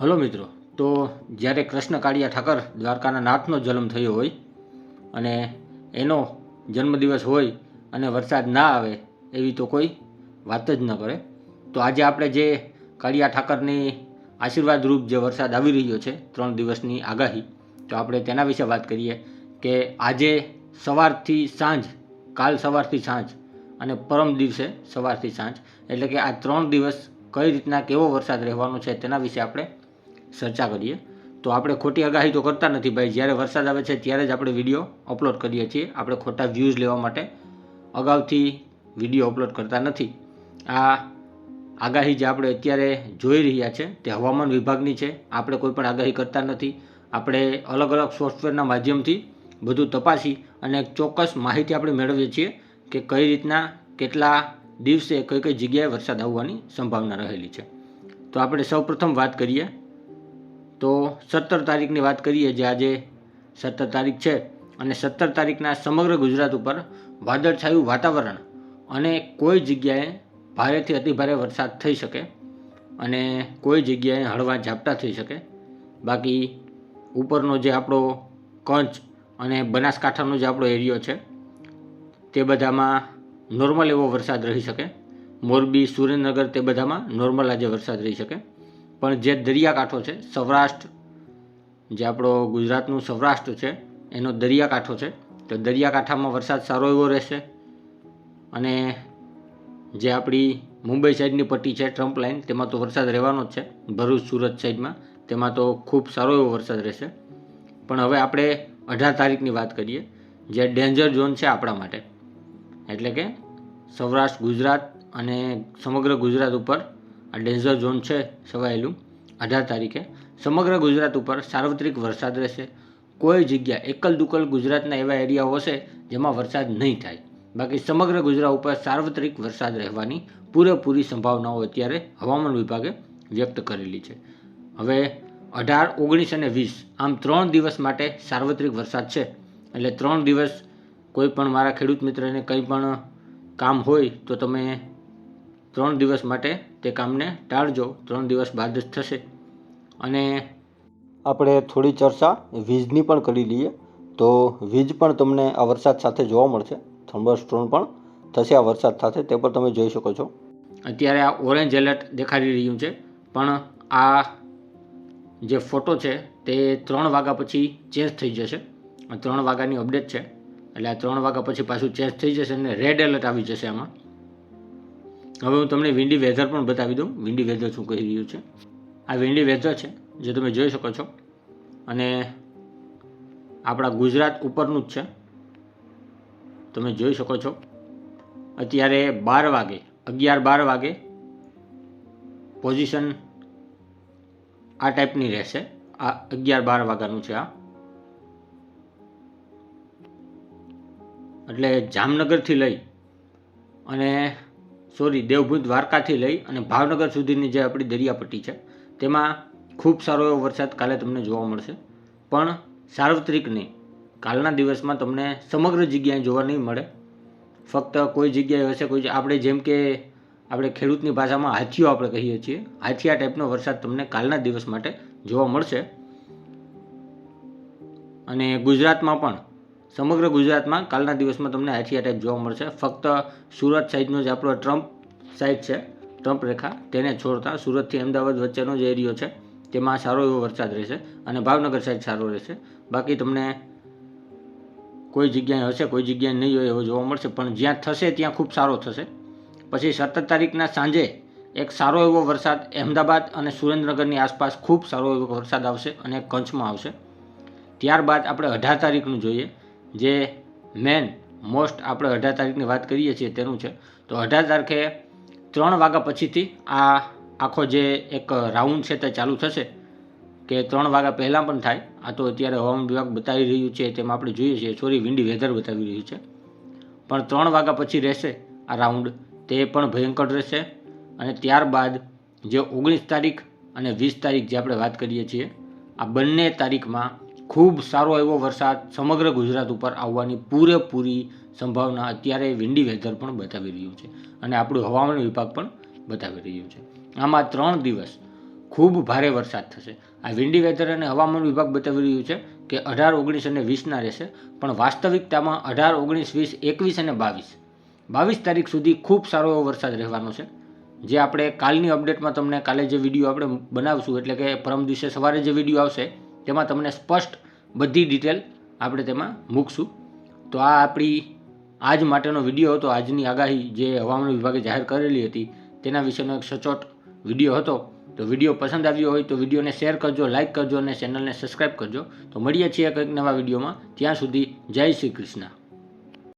Hello મિત્રો, તો જ્યારે કૃષ્ણ કાળિયા ઠાકર દ્વારકાના નાથનો જન્મ થયો હોય અને એનો જન્મદિવસ હોય અને વરસાદ ના આવે એવી તો કોઈ વાત જ ન કરે, તો આજે આપણે જે કાળિયા ઠાકરની આશીર્વાદરૂપ જે વરસાદ આવી રહ્યો છે ત્રણ દિવસની આગાહી, તો આપણે તેના વિશે વાત કરીએ કે આજે સવારથી સાંજ, કાલ સવારથી સાંજ અને પરમ દિવસે સવારથી સાંજ, એટલે કે આ ત્રણ દિવસ કઈ રીતના કેવો વરસાદ રહેવાનો છે તેના વિશે આપણે ચર્ચા કરીએ. તો આપણે ખોટી આગાહી તો કરતા નથી ભાઈ. જ્યારે વરસાદ આવે છે ત્યારે જ આપણે વીડિયો અપલોડ કરીએ છીએ. આપણે ખોટા વ્યૂઝ લેવા માટે અગાઉથી વીડિયો અપલોડ કરતા નથી. આ આગાહી જે આપણે અત્યારે જોઈ રહ્યા છે તે હવામાન વિભાગની છે. આપણે કોઈ પણ આગાહી કરતા નથી. આપણે અલગ અલગ સોફ્ટવેરના માધ્યમથી બધું તપાસી અને ચોક્કસ માહિતી આપણે મેળવીએ છીએ કે કઈ રીતના કેટલા દિવસે કઈ કઈ જગ્યાએ વરસાદ આવવાની સંભાવના રહેલી છે. તો આપણે સૌપ્રથમ વાત કરીએ તો સત્તર તારીખની વાત કરીએ જે આજે સત્તર તારીખ છે અને સત્તર તારીખના સમગ્ર ગુજરાત ઉપર વાદળછાયું વાતાવરણ અને કોઈ જગ્યાએ ભારેથી અતિભારે વરસાદ થઈ શકે અને કોઈ જગ્યાએ હળવા ઝાપટા થઈ શકે. બાકી ઉપરનો જે આપણો કંચ અને બનાસકાંઠાનો જે આપણો એરિયો છે, તે બધામાં નોર્મલ એવો વરસાદ રહી શકે. મોરબી, સુરેન્દ્રનગર તે બધામાં નોર્મલ આજે વરસાદ રહી શકે. પણ જે દરિયાકાંઠો છે, સૌરાષ્ટ્ર, જે આપણો ગુજરાતનું સૌરાષ્ટ્ર છે, એનો દરિયાકાંઠો છે, તો દરિયાકાંઠામાં વરસાદ સારો એવો રહેશે અને જે આપણી મુંબઈ સાઈડની પટ્ટી છે ટ્રમ્પ લાઇન તેમાં તો વરસાદ રહેવાનો જ છે, ભરૂચ, સુરત સાઈડમાં, તેમાં તો ખૂબ સારો એવો વરસાદ રહેશે. પણ હવે આપણે અઢાર તારીખની વાત કરીએ, જે ડેન્જર ઝોન છે આપણા માટે. એટલે કે સૌરાષ્ટ્ર, ગુજરાત અને સમગ્ર ગુજરાત ઉપર આ ડેન્જર ઝોન છે છવાયેલું અઢાર તારીખે સમગ્ર ગુજરાત ઉપર સાર્વત્રિક વરસાદ રહેશે. કોઈ જગ્યા એકલ દુકલ ગુજરાતના એવા એરિયાઓ હશે જેમાં વરસાદ નહીં થાય. બાકી સમગ્ર ગુજરાત ઉપર સાર્વત્રિક વરસાદ રહેવાની પૂરેપૂરી સંભાવનાઓ અત્યારે હવામાન વિભાગે વ્યક્ત કરેલી છે. હવે અઢાર, ઓગણીસ અને વીસ આમ ત્રણ દિવસ માટે સાર્વત્રિક વરસાદ છે. એટલે ત્રણ દિવસ કોઈ પણ મારા ખેડૂત મિત્રને કંઈ પણ કામ હોય તો તમે ત્રણ દિવસ માટે તે કામને ટાળજો. ત્રણ દિવસ બાદ જ થશે. અને આપણે થોડી ચર્ચા વીજની પણ કરી લઈએ. તો વીજ પણ તમને આ વરસાદ સાથે જોવા મળશે. થંબર સ્ટ્રોન પણ થશે આ વરસાદ સાથે, તે પણ તમે જોઈ શકો છો. અત્યારે આ ઓરેન્જ એલર્ટ દેખાડી રહ્યું છે. પણ આ જે ફોટો છે, તે ત્રણ વાગ્યા પછી ચેન્જ થઈ જશે. ત્રણ વાગ્યાની અપડેટ છે. એટલે આ ત્રણ વાગ્યા પછી પાછું ચેન્જ થઈ જશે અને રેડ એલર્ટ આવી જશે આમાં. હવે હું તમને વિન્ડી વેધર પણ બતાવી દઉં. વિન્ડી વેધર શું કહી રહ્યું છે? આ વિન્ડી વેધર છે, જે તમે જોઈ શકો છો. અને આપણા ગુજરાત ઉપરનું જ છે. તમે જોઈ શકો છો. અત્યારે બાર વાગે, અગિયાર બાર વાગે પોઝિશન આ ટાઈપની રહેશે. આ અગિયાર બાર વાગ્યાનું છે આ. એટલે જામનગરથી લઈ અને સોરી, દેવભૂત દ્વારકાથી લઈ અને ભાવનગર સુધીની જે આપણી દરિયાપટ્ટી છે, તેમાં ખૂબ સારો એવો વરસાદ કાલે તમને જોવા મળશે. પણ સાર્વત્રિક નહીં. કાલના દિવસમાં તમને સમગ્ર જગ્યાએ જોવા નહીં મળે. ફક્ત કોઈ જગ્યાએ હશે, કોઈ આપણે જેમ કે આપણે ખેડૂતની ભાષામાં હાથીઓ આપણે કહીએ છીએ. હાથીયા ટાઈપનો વરસાદ તમને કાલના દિવસ માટે જોવા મળશે. અને ગુજરાતમાં પણ સમગ્ર ગુજરાતમાં કાલના દિવસમાં તમને હાથીયા ટાઈપ જોવા મળશે. ફક્ત સુરત સાઈડનો જે આપણો ટ્રમ્પ સાઈડ છે. ટ્રમ્પ રેખા, તેને છોડતા સુરતથી અમદાવાદ વચ્ચેનો જે એરિયો છે. તેમાં સારો એવો વરસાદ રહેશે અને ભાવનગર સાઈડ સારો રહેશે. બાકી તમને કોઈ જગ્યાએ હશે, કોઈ જગ્યાએ નહીં હોય એવો જોવા મળશે, પણ જ્યાં થશે ત્યાં ખૂબ સારો થશે. પછી સત્તર તારીખના સાંજે એક સારો એવો વરસાદ અહેમદાબાદ અને સુરેન્દ્રનગરની આસપાસ ખૂબ સારો એવો વરસાદ આવશે અને કચ્છમાં આવશે. ત્યારબાદ આપણે અઢાર તારીખનું જોઈએ. જે મેન મોસ્ટ આપણે અઢાર તારીખની વાત કરીએ છીએ તેનું છે. તો અઢાર તારીખે ત્રણ વાગ્યા પછીથી આ આખો જે એક રાઉન્ડ છે તે ચાલુ થશે. કે ત્રણ વાગ્યા પહેલાં પણ થાય. આ તો અત્યારે હવામાન વિભાગ બતાવી રહ્યું છે તેમાં આપણે જોઈએ છીએ. સોરી વિન્ડી વેધર બતાવી રહ્યું છે. પણ ત્રણ વાગ્યા પછી રહેશે આ રાઉન્ડ. તે પણ ભયંકર રહેશે. અને ત્યારબાદ જે ઓગણીસ તારીખ અને વીસ તારીખ જે આપણે વાત કરીએ છીએ, આ બંને તારીખમાં ખૂબ સારો એવો વરસાદ સમગ્ર ગુજરાત ઉપર આવવાની પૂરેપૂરી સંભાવના અત્યારે વિન્ડી વેધર પણ બતાવી રહ્યું છે અને આપણું હવામાન વિભાગ પણ બતાવી રહ્યું છે. આમાં ત્રણ દિવસ ખૂબ ભારે વરસાદ થશે. આ વિન્ડી વેધર અને હવામાન વિભાગ બતાવી રહ્યું છે કે અઢાર, ઓગણીસ અને વીસના રહેશે, પણ વાસ્તવિકતામાં અઢાર, ઓગણીસ, વીસ, એકવીસ અને બાવીસ. બાવીસ તારીખ સુધી ખૂબ સારો એવો વરસાદ રહેવાનો છે. જે આપણે કાલની અપડેટમાં તમને કાલે જે વીડિયો આપણે બનાવશું, એટલે કે પરમ દિવસે સવારે જે વીડિયો આવશે તેમાં તમને સ્પષ્ટ બધી ડિટેલ આપણે તેમાં મૂકશું. તો આ આપણી આજ માટેનો વીડિયો હતો. આજની આગાહી જે હવામાન વિભાગે જાહેર કરેલી હતી, તેના વિશેનો એક સચોટ વીડિયો હતો. તો વીડિયો પસંદ આવ્યો હોય તો વિડીયોને શેર કરજો લાઇક કરજો અને ચેનલને સબસ્ક્રાઈબ કરજો. તો મળીએ છીએ કંઈક નવા વિડીયોમાં. ત્યાં સુધી જય શ્રી કૃષ્ણ.